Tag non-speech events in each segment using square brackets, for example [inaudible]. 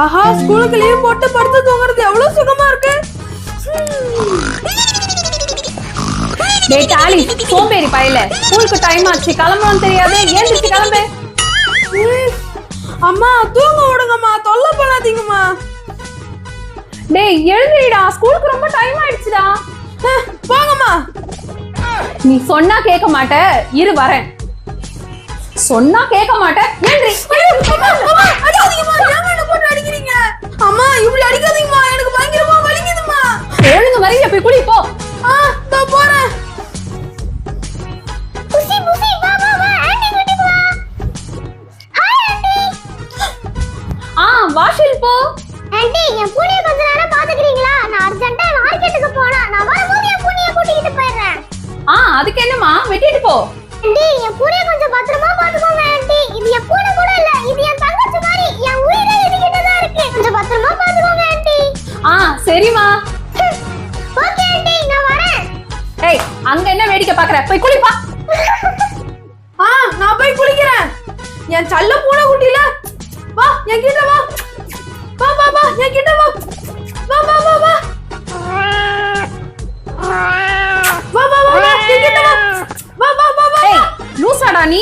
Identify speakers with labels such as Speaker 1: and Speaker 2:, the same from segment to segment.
Speaker 1: ஆஹா ஸ்கூலுக்கு லீவ் போட்டு படுத்து தூங்குறது எவ்வளவு சுகமா இருக்கு?
Speaker 2: டேய் டாலி சோம்பேறி பயல. ஸ்கூலுக்கு டைம் ஆச்சு கிளம்பணும் தெரியாது ஏந்திரிச்சு கிளம்பு.
Speaker 1: அம்மா தூங்க விடுங்கம்மா தொல்லை பண்ணாதீங்கம்மா.
Speaker 2: டேய் எழுந்திரிடா ஸ்கூலுக்கு ரொம்ப டைம் ஆயிடுச்சுடா.
Speaker 1: போங்கம்மா.
Speaker 2: நீ சொன்னா கேட்க மாட்ட இரு வரேன். சொன்னா கேட்க மாட்ட
Speaker 1: அம்மா இப்படி அடிக்காதீங்கம்மா. எனக்கு பயங்கரமா வலிக்குதும்மா.
Speaker 2: ஒழுங்கு வரையில போய் குளி போ.
Speaker 1: ஆ இதோ போறேன்.
Speaker 3: புசி புசி வா வா வா ஆண்டி வீட்டுக்கு வா. Hi aunty.
Speaker 2: ஆ வாஷில் போ.
Speaker 3: ஆண்டி என் பூனைய கொஞ்ச நேரம் பாத்துக்கிறீங்களா நான் அர்ஜென்ட்டா மார்க்கெட்டுக்கு போனா நான் வரும்போது என் பூனைய கூட்டிட்டு போயிடுறேன்.
Speaker 2: ஆ அதுக்கு என்னம்மா? வெட்டிட்டு போ.
Speaker 3: ஆண்டி என் பூனைய கொஞ்சம் பத்திரமா பாத்துக்கோங்க ஆண்டி. இது என் பூனை என்
Speaker 1: சல்ல பூனை குட்டில வா என் கிட்ட வா வா வா வா என் கிட்ட வா வா வா வா வா வா வா வா வா என் கிட்ட வா வா வா வா வா
Speaker 2: லூசாடா நீ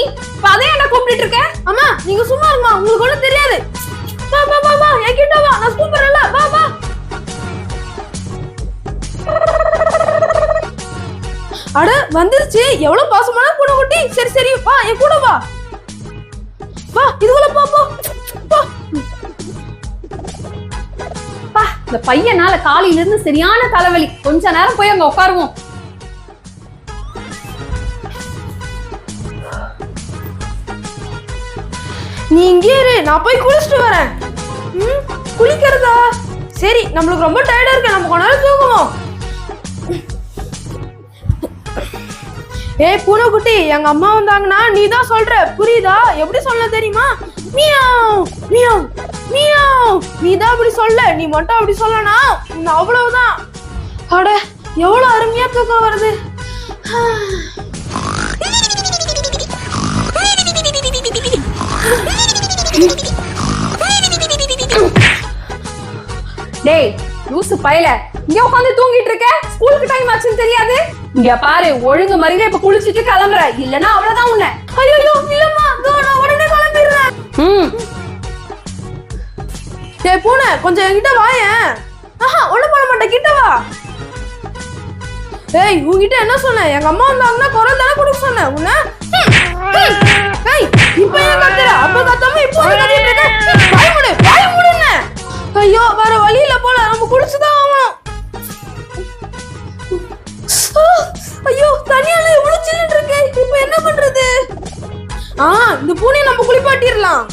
Speaker 2: அதே என்ன கூப்பிட்டு இருக்க
Speaker 1: அம்மா நீங்க சும்மா இருமா உங்களுக்கு ஒண்ணும் தெரியாது வா வா வா வா என் கிட்ட வா நான் கூப்பிடுறேன்ல வா வா அட வந்துருச்சு எவ்வளவு பாசமான பூனை குட்டி சரி சரி வா என் கூட வா
Speaker 2: இந்த பையனால காலையில இருந்து சரியான தலைவலி. கொஞ்ச நேரம் போய் அங்க உட்காருவோம்.
Speaker 1: நீ இங்கே இரு நான் போய் குளிச்சுட்டு வரேன். ம் குளிக்கிறதா? சரி நம்மளுக்கு ரொம்ப டயர்டா இருக்கு நம்ம கொஞ்ச நேரம் தூங்குவோம். ஏய் பூனைக்குட்டி எங்க அம்மா வந்தாங்கன்னா நீ தான் சொல்ற. புரியுதா? எப்படி சொல்ல தெரியுமா? Meow meow meow. நீ தான் அப்படி சொல்ல. நீ மட்டும் அப்படி சொல்லனா நான் அவ்வளவுதான். அட எவ்வளவு அருமையா தூக்கம் வருது.
Speaker 2: டேய் லூசு பயல. இங்க உட்காந்து தூங்கிட்டு இருக்க? ஸ்கூலுக்கு டைம் ஆச்சுன்னு தெரியாது? இங்க பாரு ஒழுங்கு மரியாதை இப்ப குளிச்சிட்டு கிளம்புற. இல்லனா அவ்வளவுதான் உன்னை.
Speaker 1: ஐயோ இல்லம்மா நான் உடனே கிளம்பிடுறேன்.
Speaker 2: ம்.
Speaker 1: டேய் பூனை கொஞ்சம் என்கிட்ட வாயேன். ஆஹா ஒண்ணும் பண்ண மாட்டேன் கிட்ட வா. ஏய் உன்கிட்ட என்ன சொன்னேன்? எங்க அம்மா வந்தாங்கன்னா குரல் தானே கொடுக்க சொன்னேன். உன்ன ஆ இந்த பூனையை நம்ம குளிப்பாட்டிடலாம்.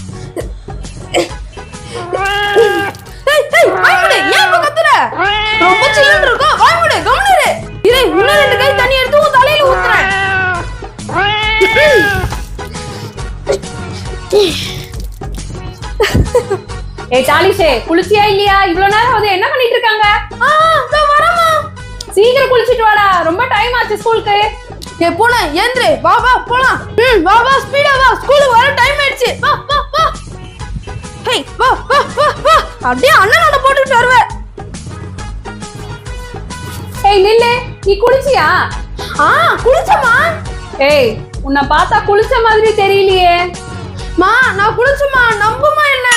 Speaker 1: ரொம்ப சில்லுன்னு இருக்கா? வாய் மூடு கவனிரு. இன்னும் ரெண்டு கை தண்ணி எடுத்து உன் தலையில ஊத்துறேன்.
Speaker 2: ஏய் டாலிஷே குளிச்சியா இல்லையா? இவ்வளவு நேரம் வந்து என்ன பண்ணிட்டு இருக்காங்க?
Speaker 1: இதோ
Speaker 2: சீக்கிரம் குளிச்சிட்டு வாடா. ரொம்ப டைம் ஆச்சு ஸ்கூலுக்கு.
Speaker 1: ஏ பூனை ஏந்திரு வா வா போலாம். ம் வா வா ஸ்பீடா வா. ஸ்கூலுக்கு வர டைம் ஆயிடுச்சு. வா வா வா. ஹேய் வா வா வா வா. அப்படியே அண்ணனோட போட்டுட்டு வருவ.
Speaker 2: ஏய் நில்லு. நீ குளிச்சியா?
Speaker 1: ஆ குளிச்சமா
Speaker 2: ஏய் உன்னை பார்த்தா குளிச்ச மாதிரி தெரியலையே.
Speaker 1: மா நான் குளிச்சமா நம்புமா என்ன?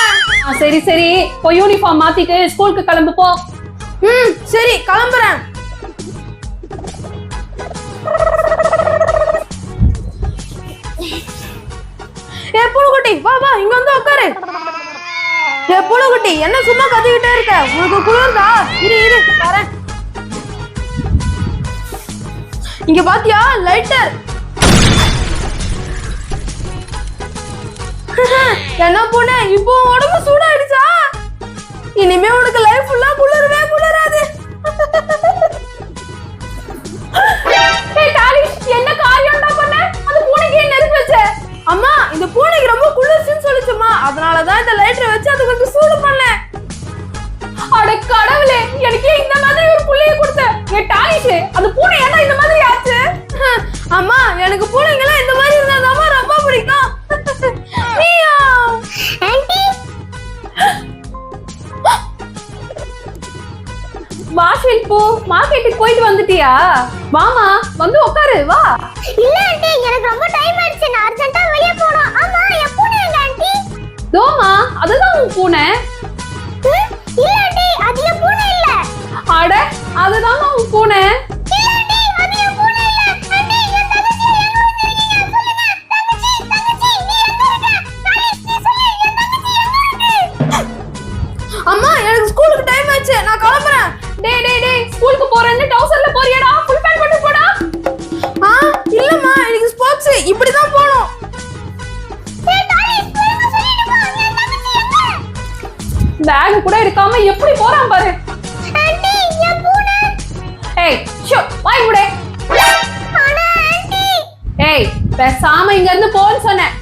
Speaker 2: சரி சரி. போய் யூனிஃபார்ம் மாத்திட்டு ஸ்கூலுக்கு கிளம்பு போ.
Speaker 1: ம் சரி கிளம்புறேன். குட்டி வா வா இங்க வந்து உட்காரு புழு குட்டி என்ன சும்மா கத்திக்கிட்டே இருக்க? உனக்கு குளிர்தா இரு இரு வரேன். இங்க பாத்தியா லைட்டர் [laughs] என்ன பொண்ணு இப்போ உடம்பு சூடாயிடுச்சா? இனிமே உனக்கு லைஃப் ஃபுல்லா
Speaker 2: குளிர் அந்த பூனை ஏன்டா இந்த மாதிரி ஆச்சு?
Speaker 1: அம்மா எனக்கு பூனைங்கெல்லாம் இந்த மாதிரி இருந்தாதாம்மா ரொம்ப பிடிக்கும்.
Speaker 2: வா ஷில்பு மார்க்கெட்டுக்கு போயிட்டு வந்துட்டியா? வாமா வந்து உட்காரு வா.
Speaker 3: இல்ல ஆண்டி எனக்கு ரொம்ப டைம் ஆயிடுச்சு. நான் அர்ஜென்ட்டா வெளிய போகணும். ஆமா என் பூனை எங்க ஆண்டி?
Speaker 2: தோமா அதுதான் உன் பூனை.
Speaker 3: இல்ல ஆண்டி அது என் பூனை இல்ல.
Speaker 2: அட அதுதான் உன் பூனை.
Speaker 3: தங்கச்சி எங்க
Speaker 2: பேக் கூட எடுக்காம எப்படி போறான் பாரு. ஏய் ஷோ வாய் முடே. ஏய் பேசாம இங்க இருந்து போன்னு சொன்னேன்.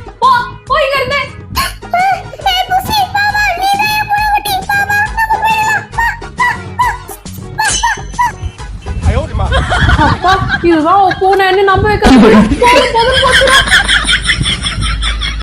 Speaker 2: இதுதான் போன என்ன நம்ப வைக்க